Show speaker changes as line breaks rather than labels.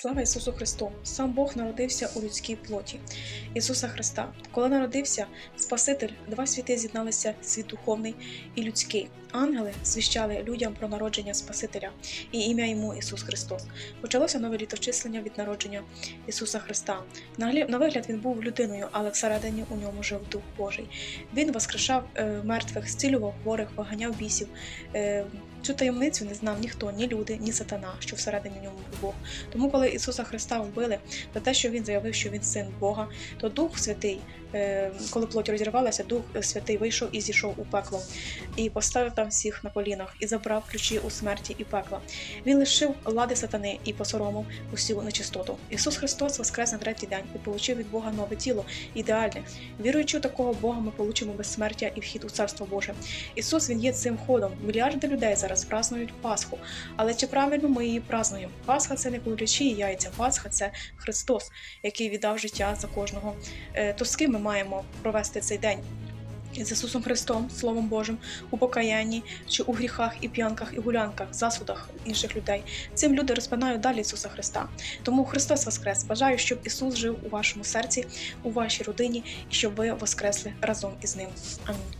Слава Ісусу Христу! Сам Бог народився у людській плоті Ісуса Христа. Коли народився Спаситель, два світи з'єдналися світ духовний і людський. Ангели звіщали людям про народження Спасителя і ім'я йому Ісус Христос. Почалося нове літочислення від народження Ісуса Христа. На вигляд він був людиною, але всередині у ньому жив Дух Божий. Він воскрешав е, мертвих, зцілював хворих, виганяв бісів. Цю таємницю не знав ніхто, ні люди, ні сатана, що всередині ньому був Бог. Тому, коли Ісуса Христа вбили за те, що Він заявив, що Він син Бога, то Дух Святий, е, коли плоть розірвалася, Дух Святий вийшов і зійшов у пекло, і поставив там всіх на колінах, і забрав ключі у смерті і пекла. Він лишив лади сатани і посоромив усю нечистоту. Ісус Христос воскрес на третій день і получив від Бога нове тіло, ідеальне. Віруючи у такого Бога, ми получимо безсмертя і вхід у Царство Боже. Ісус Він є цим ходом. Мільярди людей зараз празнують Пасху. Але чи правильно ми її празнуємо? Пасха це не куличі і яйця. Пасха це Христос, який віддав життя за кожного. Е, То з ким ми маємо провести цей день? З Ісусом Христом, Словом Божим, у покаянні чи у гріхах і п'янках і гулянках, засудах інших людей. Цим люди розпинають далі Ісуса Христа. Тому Христос Воскрес! Бажаю, щоб Ісус жив у вашому серці, у вашій родині і щоб ви воскресли разом із ним. Амінь.